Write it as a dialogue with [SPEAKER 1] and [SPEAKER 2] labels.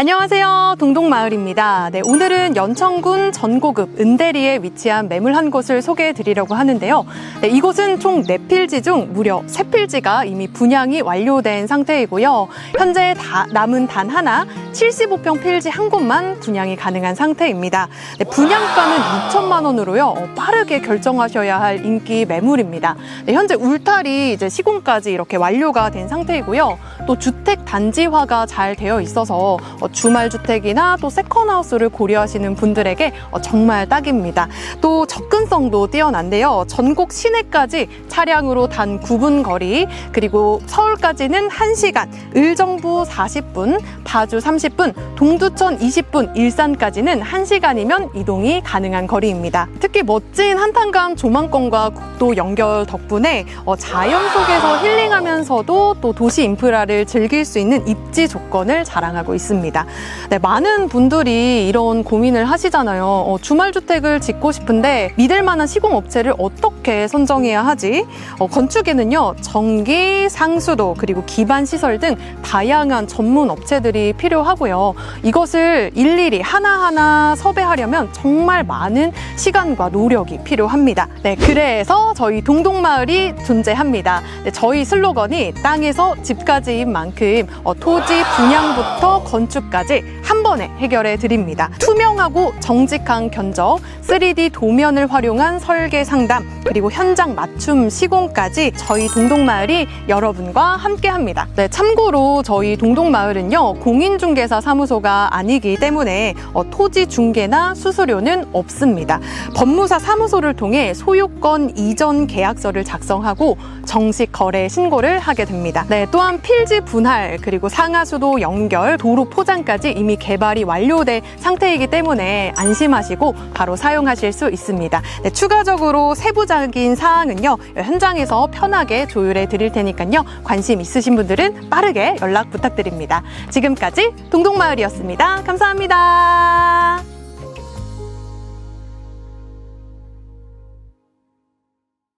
[SPEAKER 1] 안녕하세요. 동동마을입니다. 네, 오늘은 연천군 전고급 은대리에 위치한 매물 한 곳을 소개해 드리려고 하는데요. 네, 이곳은 총 네필지중 무려 세필지가 이미 분양이 완료된 상태이고요. 현재 다, 남은 단 하나 75평 필지 한 곳만 분양이 가능한 상태입니다. 네, 분양가는 6천만 원으로요. 어, 빠르게 결정하셔야 할 인기 매물입니다. 네, 현재 울타리 이제 시공까지 이렇게 완료가 된 상태이고요. 또 주택 단지화가 잘 되어 있어서 어, 주말 주택이나 또 세컨하우스를 고려하시는 분들에게 어, 정말 딱입니다. 또 접근성도 뛰어난데요. 전국 시내까지 차량으로 단 9분 거리, 그리고 서울까지는 1시간, 의정부 40분, 파주 30분, 동두천 20분, 일산까지는 1시간이면 이동이 가능한 거리입니다. 특히 멋진 한탄강 조망권과 국도 연결 덕분에 어, 자연 속에서 힐링하면서도 또 도시 인프라를 즐길 수 있는 입지 조건을 자랑하고 있습니다. 네, 많은 분들이 이런 고민을 하시잖아요. 어, 주말 주택을 짓고 싶은데 믿을 만한 시공 업체를 어떻게 선정해야 하지? 어, 건축에는요 전기, 상수도 그리고 기반 시설 등 다양한 전문 업체들이 필요하고요. 이것을 일일이 하나하나 섭외하려면 정말 많은 시간과 노력이 필요합니다. 네, 그래서 저희 동동마을이 존재합니다. 네, 저희 슬로건이 땅에서 집까지인 만큼 어, 토지 분양부터 건축 까지 한 번에 해결해 드립니다. 투명하고 정직한 견적, 3D 도면을 활용한 설계 상담, 그리고 현장 맞춤 시공까지 저희 동동마을이 여러분과 함께 합니다. 네, 참고로 저희 동동마을은요, 공인중개사 사무소가 아니기 때문에 어, 토지 중개나 수수료는 없습니다. 법무사 사무소를 통해 소유권 이전 계약서를 작성하고 정식 거래 신고를 하게 됩니다. 네, 또한 필지 분할 그리고 상하수도 연결, 도로 포장까지 이미 개발이 완료된 상태이기 때문에 안심하시고 바로 사용하실 수 있습니다. 네, 추가적으로 세부적인 사항은요 현장에서 편하게 조율해 드릴 테니까요 관심 있으신 분들은 빠르게 연락 부탁드립니다. 지금까지 동동마을이었습니다. 감사합니다.